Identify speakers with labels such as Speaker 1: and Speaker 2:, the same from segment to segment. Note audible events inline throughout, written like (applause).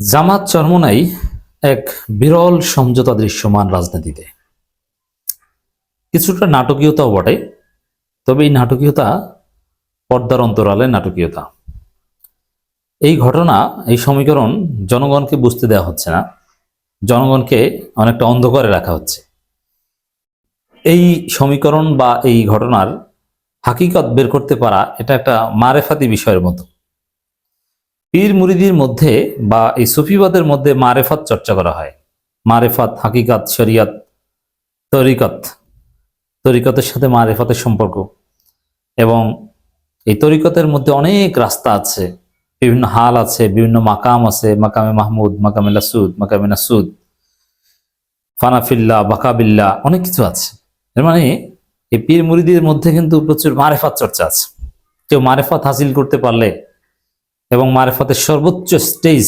Speaker 1: জামাত চরমনাই এক বিরল সমঝোতা দৃশ্যমান রাজনীতিতে। কিছুটা নাটকীয়তাও বটে, তবে এই নাটকীয়তা পর্দার অন্তরালে নাটকীয়তা। এই ঘটনা, এই সমীকরণ জনগণকে বুঝতে দেওয়া হচ্ছে না, জনগণকে অনেকটা অন্ধকারে রাখা হচ্ছে। এই সমীকরণ বা এই ঘটনার হাকিকত বের করতে পারা এটা একটা মারেফাতি বিষয়ের মতো। পীর মুরিদির মধ্যে বা এই সুফিবাদের মধ্যে মারেফাত চর্চা করা হয়। মারেফাত হাকিকাত, শরিয়াত, তরিকত। তরিকতের সাথে মারেফাতের সম্পর্ক। এবং এই তরিকতের মধ্যে অনেক রাস্তা আছে। বিভিন্ন হাল আছে, বিভিন্ন মাকাম আছে। মাকামে মাহমুদ, মাকামে লাসুদ, মাকামে নাসুদ, ফানাফিল্লা, বাকাবিল্লা, অনেক কিছু আছে। এর মানে এই পীর মুরিদির মধ্যে কিন্তু প্রচুর মারেফাত চর্চা আছে। কেউ মারেফাত হাসিল করতে পারলে এবং মারেফাতের সর্বোচ্চ স্টেজ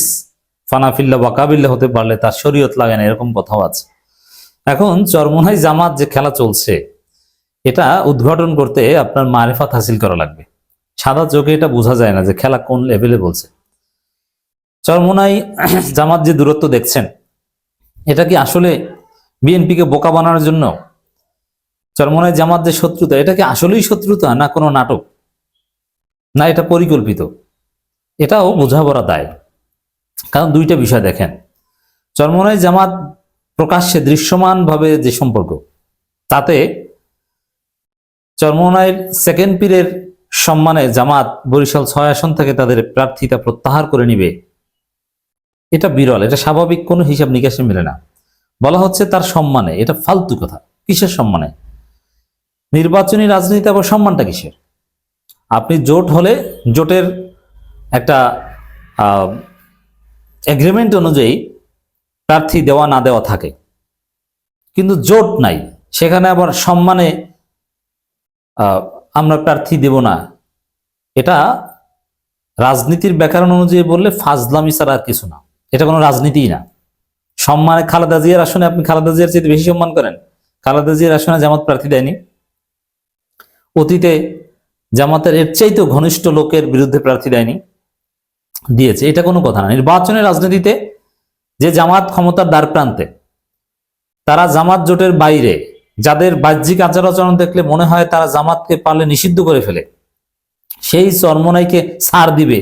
Speaker 1: ফানাফিল্লা বাকাবিল্লা হতে পারলে তার শরীয়ত লাগে না এরকম কথাও আছে। এখন চরমোনাই জামাত যে খেলা চলছে, এটা উদ্ঘাটন করতে আপনার মারেফাত হাসিল করা লাগবে। সাদা চোখে এটা বোঝা যায় না যে খেলা কোন লেভেলে বলছে। চরমোনাই জামাত যে দূরত্ব দেখছেন, এটা কি আসলে বিএনপিকে বোকা বানানোর জন্য? চরমোনাই জামাত যে শত্রুতা, এটা কি আসলেই শত্রুতা না কোনো নাটক? না, এটা পরিকল্পিত? এটাও বোঝাপড়া দায়। কারণ দুইটা বিষয় দেখেন। চরমোনাই জামাত প্রকাশ্যে দৃশ্যমানভাবে যে সম্পর্ক, তাতে চরমোনাইয়ের সেকেন্ড পীরের সম্মানে জামাত বরিশাল ছয় আসন থেকে তাদের প্রার্থিতা প্রত্যাহার করে নিবে। এটা বিরল, এটা স্বাভাবিক, কোনো হিসাব নিকাশে মেলে না। বলা হচ্ছে তার সম্মানে, এটা ফালতু কথা। কিসের সম্মানে? নির্বাচনী রাজনীতি আবার সম্মানটা কিসের? আপনি জোট হলে জোটের একটা এগ্রিমেন্ট অনুযায়ী প্রার্থী দেওয়া না দেওয়া থাকে। কিন্তু জোট নাই। সেখানে আবার সম্মানে আমরা প্রার্থী দেব না। এটা রাজনীতির ব্যাকরণ অনুযায়ী বললে ফাজলামি ছাড়া আর কিছু না। এটা কোনো রাজনীতিই না। সম্মানে খালেদা জিয়ার আসনে আপনি খালেদা জিয়ার চেয়ে বেশি সম্মান করেন। খালেদা জিয়ার আসনে জামাত প্রার্থী দেয়নি। অতীতে জামাতের এর চাইতেও ঘনিষ্ঠ লোকের বিরুদ্ধে প্রার্থী দেয়নি। দিয়েছে, এটা কোনো কথা না। নির্বাচনের রাজনীতিতে যে জামাত ক্ষমতার দ্বার প্রান্তে তারা জামাত জোটের বাইরে, যাদের বাহ্যিক আচার আচরণ দেখলে মনে হয় তারা জামাতকে পারলে নিষিদ্ধ করে ফেলে, সেই চরমনাইকে ছাড় দিবে।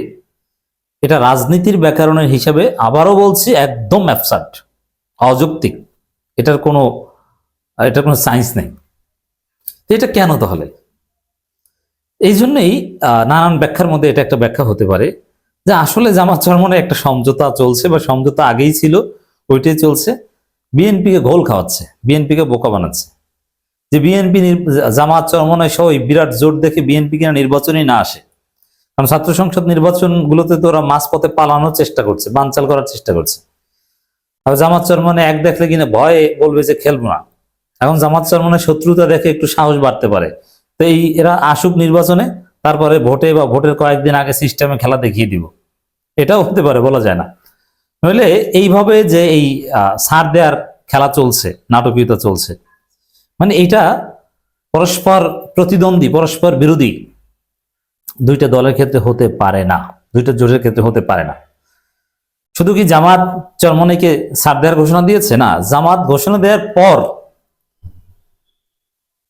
Speaker 1: এটা রাজনীতির ব্যাকরণের হিসাবে আবারও বলছি, একদম অ্যাবসার্ট অযৌক্তিক। এটার কোনো এটার কোনো সায়েন্স নেই। এটা কেন তাহলে? এই জন্যই নানান ব্যাখ্যার মধ্যে এটা একটা ব্যাখ্যা হতে পারে। যে আসলে জামাত চরমনে একটা সমঝোতা চলছে বা সমঝোতা আগেই ছিল, ওইটাই চলছে। বিএনপিকে ঘোল খাওয়াচ্ছে বিএনপিকে বোকা বানাচ্ছে। যে বিএনপি জামাত চরমনায় সহ বিরাট জোট দেখে বিএনপি কিনা নির্বাচনই না আসে। কারণ ছাত্র সংসদ নির্বাচনগুলোতে তো ওরা মাঝপথে পালানোর চেষ্টা করছে, বানচাল করার চেষ্টা করছে। আর জামাত চরমনে এক দেখলে কিনা ভয়ে বলবে যে খেলব না। এখন জামাত চরমনে শত্রুতা দেখে একটু সাহস বাড়তে পারে। তো এই এরা আসুক নির্বাচনে তারপরে ভোটে বা ভোটের কয়েকদিন আগে সিস্টেমে খেলা দেখিয়ে দিব। এটাও হতে পারে, বলা যায় না। নইলে এইভাবে যে এই ছাড় দেওয়ার খেলা চলছে, নাটকীয়তা চলছে মানে এটা পরস্পর প্রতিদ্বন্দ্বী, পরস্পর বিরোধী দুইটা দলের ক্ষেত্রে হতে পারে না, দুইটা জোটের ক্ষেত্রে হতে পারে না। শুধু কি জামাত চরমনেকে সার দেওয়ার ঘোষণা দিয়েছে? না, জামাত ঘোষণা দেওয়ার পর,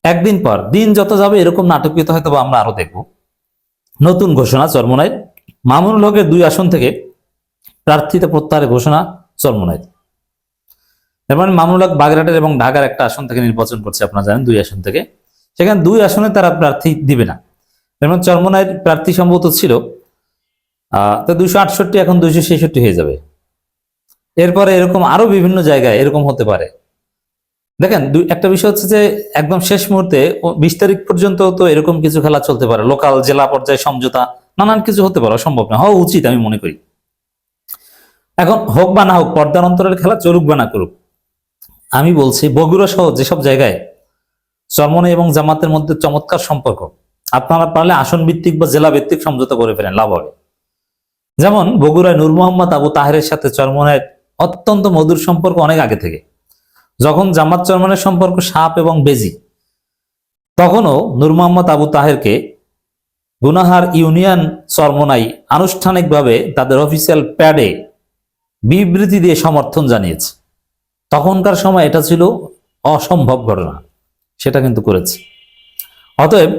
Speaker 1: একদিন পর, দিন যত যাবে এরকম নাটকীয়তা হয়তো আমরা আরও দেখব। নতুন ঘোষণা চরমনায় মামুনুল হকের দুই আসন থেকে প্রার্থীতা প্রত্যাহারের ঘোষণা চরমনায় এর মানে মামুনুল হক বাগেরহাটের এবং ঢাকার একটা আসন থেকে নির্বাচন করছে, আপনারা জানেন, দুই আসন থেকে। সেখানে দুই আসনে তারা প্রার্থী দিবে না। এর মানে চরমনায় প্রার্থী সম্ভবত ছিল তো দুইশো আটষট্টি, এখন দুইশো ছেষট্টি হয়ে যাবে। এরপরে এরকম আরও বিভিন্ন জায়গায় এরকম হতে পারে। দেখেন, দুই, একটা বিষয় হচ্ছে যে একদম শেষ মুহূর্তে বিশ তারিখ পর্যন্ত তো এরকম কিছু খেলা চলতে পারে। লোকাল, জেলা পর্যায়ে সমঝোতা, নানান কিছু হতে পারে সম্ভব না। হওয়া উচিত আমি মনে করি। এখন হোক বা না হোক, পর্দার অন্তরের খেলা চলুক বা না করুক, আমি বলছি বগুড়া সহ যেসব জায়গায় চরমনে এবং জামাতের মধ্যে চমৎকার সম্পর্ক, আপনারা পারলে আসন ভিত্তিক বা জেলা ভিত্তিক সমঝোতা করে ফেলেন, লাভ হবে। যেমন বগুড়ায় নূর মোহাম্মদ আবু তাহেরের সাথে চরমনের অত্যন্ত মধুর সম্পর্ক অনেক আগে থেকে। যখন জামাত চরমনের সম্পর্ক সাপ এবং বেজি, তখনও নূর মোহাম্মদ আবু তাহেরকে গুনাহার ইউনিয়ন চরমনাই আনুষ্ঠানিকভাবে তাদের অফিসিয়াল প্যাডে বিবৃতি দিয়ে সমর্থন জানিয়েছে। তখনকার সময় এটা ছিল অসম্ভব ঘটনা, সেটা কিন্তু করেছে। অতএব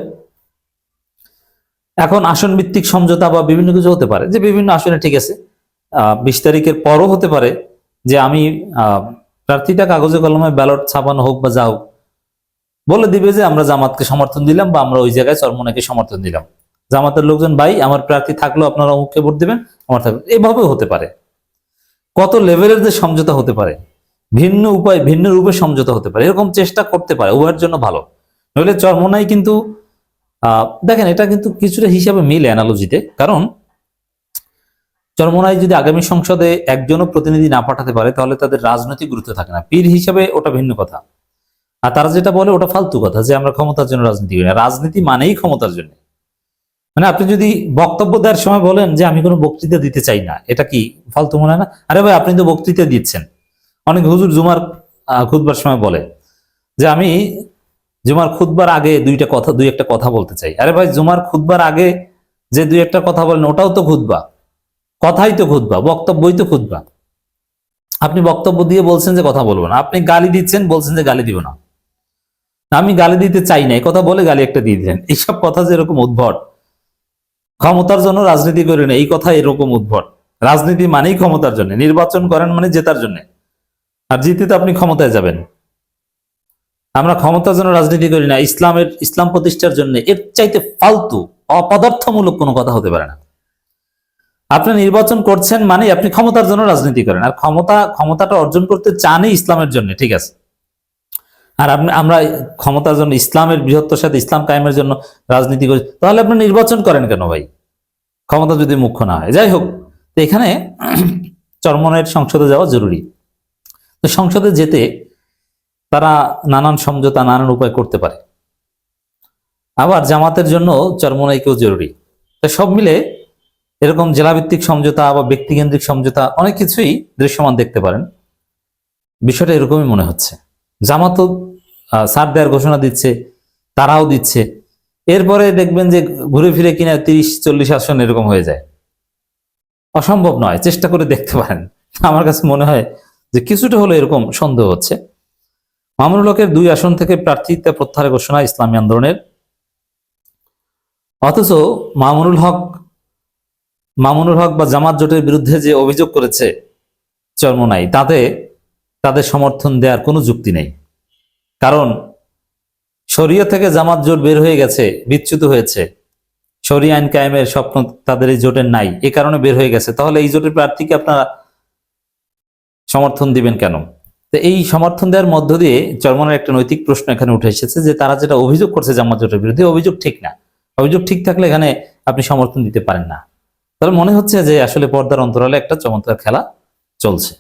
Speaker 1: এখন আসন ভিত্তিক সমঝোতা বা বিভিন্ন কিছু হতে পারে, যে বিভিন্ন আসনে ঠিক আছে বিশ তারিখের পরও হতে পারে যে আমি প্রার্থীটা কাগজে কলমে ব্যালট ছাপানো হোক বা যা হোক, বলে দিবে যে আমরা জামাতকে সমর্থন দিলাম বা আমরা ওই জায়গায় চরমনাকে সমর্থন দিলাম। জামাতের লোকজন, ভাই, আমার প্রার্থী থাকলেও আপনারা অমুককে ভোট দিবেন, আমার থাকবে। এভাবেও হতে পারে। কত লেভেলের যে সমঝোতা হতে পারে, ভিন্ন উপায়, ভিন্ন রূপে সমঝোতা হতে পারে, এরকম চেষ্টা করতে পারে, উভয়ের জন্য ভালো। নইলে চরমনাই কিন্তু দেখেন, এটা কিন্তু কিছুটা হিসাবে মিলে অ্যানালজিতে কারণ চরমনাই যদি আগামী সংসদে একজনও প্রতিনিধি না পাঠাতে পারে তাহলে তাদের রাজনৈতিক গুরুত্ব থাকে না। পীর হিসাবে ওটা ভিন্ন কথা। আর তারা যেটা বলে ওটা ফালতু কথা যে আমরা ক্ষমতার জন্য রাজনীতি করি না। রাজনীতি মানেই ক্ষমতার জন্য। মানে আপনি যদি বক্তব্য দেওয়ার সময় বলেন যে আমি কোনো বক্তৃতা দিতে চাই না এটা কি ফালতু মনে হয় না? আরে ভাই আপনি তো বক্তৃতা দিচ্ছেন। অনেক হুজুর জুমার আহ, খুতবার সময় বলে যে আমি জুমার খুতবার আগে দুইটা কথা দুই একটা কথা বলতে চাই। আরে ভাই জুমার খুতবার আগে যে দুই একটা কথা বলেন ওটাও তো খুতবা। কথাই তো খুতবা, বক্তব্যই তো খুতবা। আপনি বক্তব্য দিয়ে বলছেন যে কথা বলব না, আপনি গালি দিচ্ছেন, বলছেন যে গালি দিব না। আমি গালি দিতে চাই না কথা বলে গালি একটা দিয়ে দিলেন এইসব কথা যে এরকম উদ্ভট, ক্ষমতার জন্য রাজনীতি করি না এই কথা এরকম উদ্ভট। রাজনীতি মানেই ক্ষমতার জন্য, নির্বাচন করেন মানে জেতার জন্য। আর জিতে তো আপনি ক্ষমতায় যাবেন। আমরা ক্ষমতার জন্য রাজনীতি করি না, ইসলামের, ইসলাম প্রতিষ্ঠার জন্য এর চাইতে ফালতু, অপদার্থমূলক কোনো কথা হতে পারে না। আপনি নির্বাচন করছেন মানে আপনি ক্ষমতার জন্য রাজনীতি করেন। আর ক্ষমতা, ক্ষমতাটা অর্জন করতে চানই ইসলামের জন্য, ঠিক আছে? আর আপনি, আমরা ক্ষমতার জন্য, ইসলামের বৃহত্তর সাথে ইসলাম কায়েমের জন্য রাজনীতি করি, তাহলে আপনি নির্বাচন করেন কেন ভাই? ক্ষমতা যদি মুখ্য না হয়। যাই হোক, তো এখানে (clears throat) চরমনের সংসদে যাওয়া জরুরি। তো সংসদে যেতে তারা নানান সমঝোতা, নানান উপায় করতে পারে। আবার জামাতের জন্য চরমনাইকেও জরুরি। তো সব মিলে এরকম জেলাভিত্তিক সমঝোতা বা ব্যক্তিকেন্দ্রিক সমঝোতা অনেক কিছুই দৃশ্যমান দেখতে পারেন। বিষয়টা এরকমই মনে হচ্ছে। আহ, ছাড় দেওয়ার ঘোষণা দিচ্ছে তারাও দিচ্ছে। এরপরে দেখবেন যে ঘুরে ফিরে কিনা তিরিশ চল্লিশ আসন এরকম হয়ে যায়। অসম্ভব নয় চেষ্টা করে দেখতে পারেন। আমার কাছে মনে হয় যে কিছুটা হলো এরকম সন্দেহ হচ্ছে। মামুনুল হকের দুই আসন থেকে প্রার্থিতা প্রত্যাহারের ঘোষণা ইসলামী আন্দোলনের। অথচ মামুনুল হক মামুনুল হক বা জামাত জোটের বিরুদ্ধে যে অভিযোগ করেছে চর্মনাই তাতে তাদের সমর্থন দেওয়ার কোনো যুক্তি নেই। কারণ শরিয়া থেকে জামাত জোট বের হয়ে গেছে, বিচ্যুত হয়েছে। শরিয়া আইন কায়েমের স্বপ্ন তাদের এই জোটের নাই, এ কারণে বের হয়ে গেছে। তাহলে এই জোটের প্রার্থীকে আপনারা সমর্থন দিবেন কেন? তো এই সমর্থন দেওয়ার মধ্য দিয়ে চরমনের একটা নৈতিক প্রশ্ন এখানে উঠে এসেছে যে তারা যেটা অভিযোগ করছে জামাত জোটের বিরুদ্ধে, অভিযোগ ঠিক না। অভিযোগ ঠিক থাকলে এখানে আপনি সমর্থন দিতে পারেন না। তাহলে মনে হচ্ছে যে আসলে পর্দার অন্তরালে একটা চমৎকার খেলা চলছে।